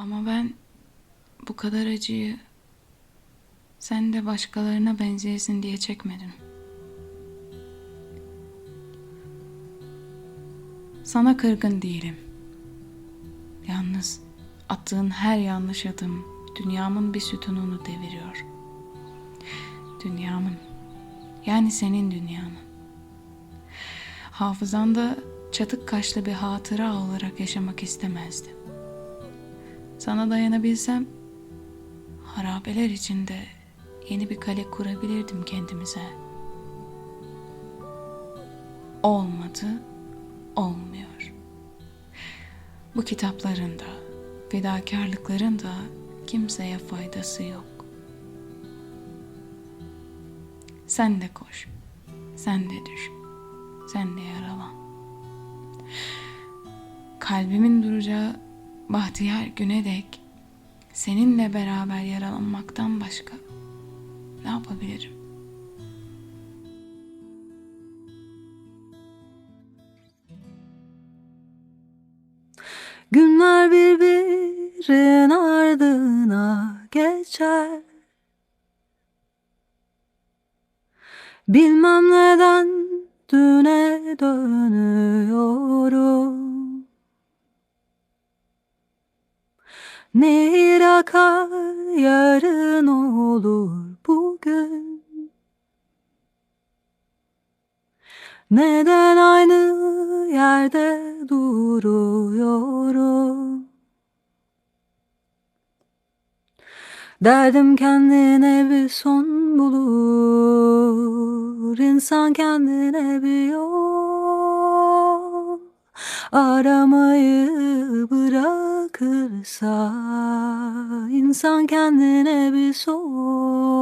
Ama ben bu kadar acıyı sen de başkalarına benzeyesin diye çekmedim. Sana kırgın değilim. Yalnız attığın her yanlış adım dünyamın bir sütununu deviriyor. Dünyamın. Yani senin dünyanın. Hafızanda çatık kaşlı bir hatıra olarak yaşamak istemezdim. Sana dayanabilsem harabeler içinde yeni bir kale kurabilirdim kendimize. Olmadı, olmuyor. Bu kitapların da, fedakarlıkların da kimseye faydası yok. Sen de koş, sen de düş, sen de yaralan. Kalbimin duracağı bahtiyar güne dek seninle beraber yaralanmaktan başka ne yapabilirim? Günler birbirin ardına geçer Bilmem neden düne dönüyorum Nehir akar yarın olur bugün Neden aynı yerde duruyorum? Derdim kendine bir son bulur İnsan kendine bir yol Aramayı bırakırsa insan kendine bir sor